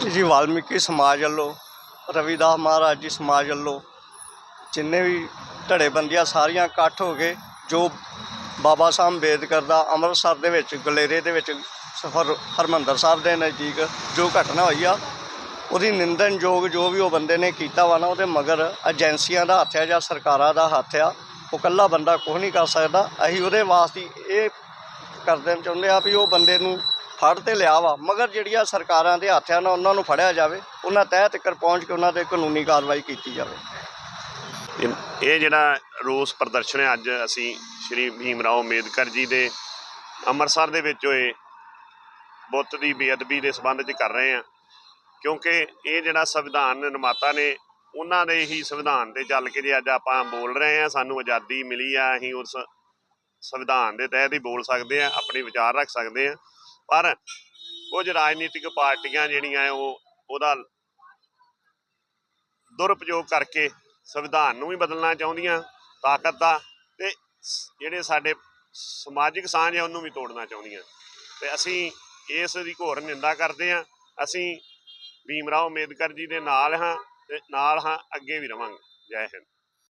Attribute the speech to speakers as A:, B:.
A: ਜੀ, ਵਾਲਮੀਕੀ ਸਮਾਜ ਵੱਲੋਂ ਰਵਿਦਾਸ ਮਹਾਰਾਜ ਜੀ ਸਮਾਜ ਵੱਲੋਂ ਜਿੰਨੇ ਵੀ ਧੜੇਬੰਦੀਆਂ ਸਾਰੀਆਂ ਇਕੱਠ ਹੋ ਕੇ, ਜੋ ਬਾਬਾ ਸਾਹਿਬ ਅੰਬੇਦਕਰ ਦਾ ਅੰਮ੍ਰਿਤਸਰ ਦੇ ਵਿੱਚ, ਗਲੇਰੇ ਦੇ ਵਿੱਚ ਹਰ ਹਰਮੰਦਰ ਸਾਹਿਬ ਦੇ ਨਜ਼ਦੀਕ ਜੋ ਘਟਨਾ ਹੋਈ ਆ, ਉਹਦੀ ਨਿੰਦਨਯੋਗ ਜੋ ਵੀ ਉਹ ਬੰਦੇ ਨੇ ਕੀਤਾ ਵਾ ਨਾ, ਉਹਦੇ ਮਗਰ ਏਜੰਸੀਆਂ ਦਾ ਹੱਥ ਆ ਜਾਂ ਸਰਕਾਰਾਂ ਦਾ ਹੱਥ ਆ, ਉਹ ਇਕੱਲਾ ਬੰਦਾ ਕੁਝ ਨਹੀਂ ਕਰ ਸਕਦਾ। ਅਸੀਂ ਉਹਦੇ ਵਾਸਤੇ ਇਹ ਕਰਦੇ ਚਾਹੁੰਦੇ ਆ ਵੀ ਉਹ ਬੰਦੇ ਨੂੰ ਫੜ ਤੇ ਲਿਆ ਵਾ, ਮਗਰ ਜਿਹੜੀਆਂ ਸਰਕਾਰਾਂ ਦੇ ਹੱਥਾਂ ਨਾਲ ਉਹਨਾਂ ਨੂੰ ਫੜਿਆ ਜਾਵੇ, ਉਹਨਾਂ ਤਹਿ ਤੱਕ ਪਹੁੰਚ ਕੇ ਉਹਨਾਂ ਤੇ ਕਾਨੂੰਨੀ ਕਾਰਵਾਈ ਕੀਤੀ ਜਾਵੇ।
B: ਇਹ- ਜਿਹੜਾ ਰੋਸ ਪ੍ਰਦਰਸ਼ਨ ਹੈ, ਅੱਜ ਅਸੀਂ ਸ਼੍ਰੀ ਭੀਮ ਰਾਓ ਅੰਬੇਦਕਰ ਜੀ ਦੇ ਅੰਮ੍ਰਿਤਸਰ ਦੇ ਵਿੱਚ ਹੋਏ ਬੁੱਤ ਦੀ ਬੇਅਦਬੀ ਦੇ ਸੰਬੰਧ 'ਚ ਕਰ ਰਹੇ ਹਾਂ। ਕਿਉਂਕਿ ਇਹ ਜਿਹੜਾ ਸੰਵਿਧਾਨ ਨਿਰਮਾਤਾ ਨੇ, ਉਹਨਾਂ ਦੇ ਹੀ ਸੰਵਿਧਾਨ ਤੇ ਚੱਲ ਕੇ ਜੇ ਅੱਜ ਆਪਾਂ ਬੋਲ ਰਹੇ ਹਾਂ, ਸਾਨੂੰ ਆਜ਼ਾਦੀ ਮਿਲੀ ਆ, ਅਸੀਂ ਉਸ ਸੰਵਿਧਾਨ ਦੇ ਤਹਿਤ ਹੀ ਬੋਲ ਸਕਦੇ ਆ ਆਪਣੇ ਵਿਚਾਰ ਰੱਖ ਸਕਦੇ ਆ ਪਰ ਕੁਝ ਰਾਜਨੀਤਿਕ ਪਾਰਟੀਆਂ ਜਿਹੜੀਆਂ ਉਹ ਉਹਦਾ ਦੁਰਉਪਯੋਗ ਕਰਕੇ ਸੰਵਿਧਾਨ ਨੂੰ ਵੀ ਬਦਲਣਾ ਚਾਹੁੰਦੀਆਂ, ਤਾਕਤ ਦਾ ਤੇ ਜਿਹੜੇ ਸਾਡੇ ਸਮਾਜਿਕ ਸਾਂਝ ਹੈ ਉਹਨੂੰ ਵੀ ਤੋੜਨਾ ਚਾਹੁੰਦੀਆਂ। ਤੇ ਅਸੀਂ ਇਸ ਦੀ ਘੋਰ ਨਿੰਦਾ ਕਰਦੇ ਹਾਂ। ਅਸੀਂ ਭੀਮ ਰਾਓ ਅੰਬੇਦਕਰ ਜੀ ਦੇ ਨਾਲ ਹਾਂ ਤੇ ਨਾਲ ਹਾਂ ਅੱਗੇ ਵੀ ਰਵਾਂਗੇ। ਜੈ ਹਿੰਦ।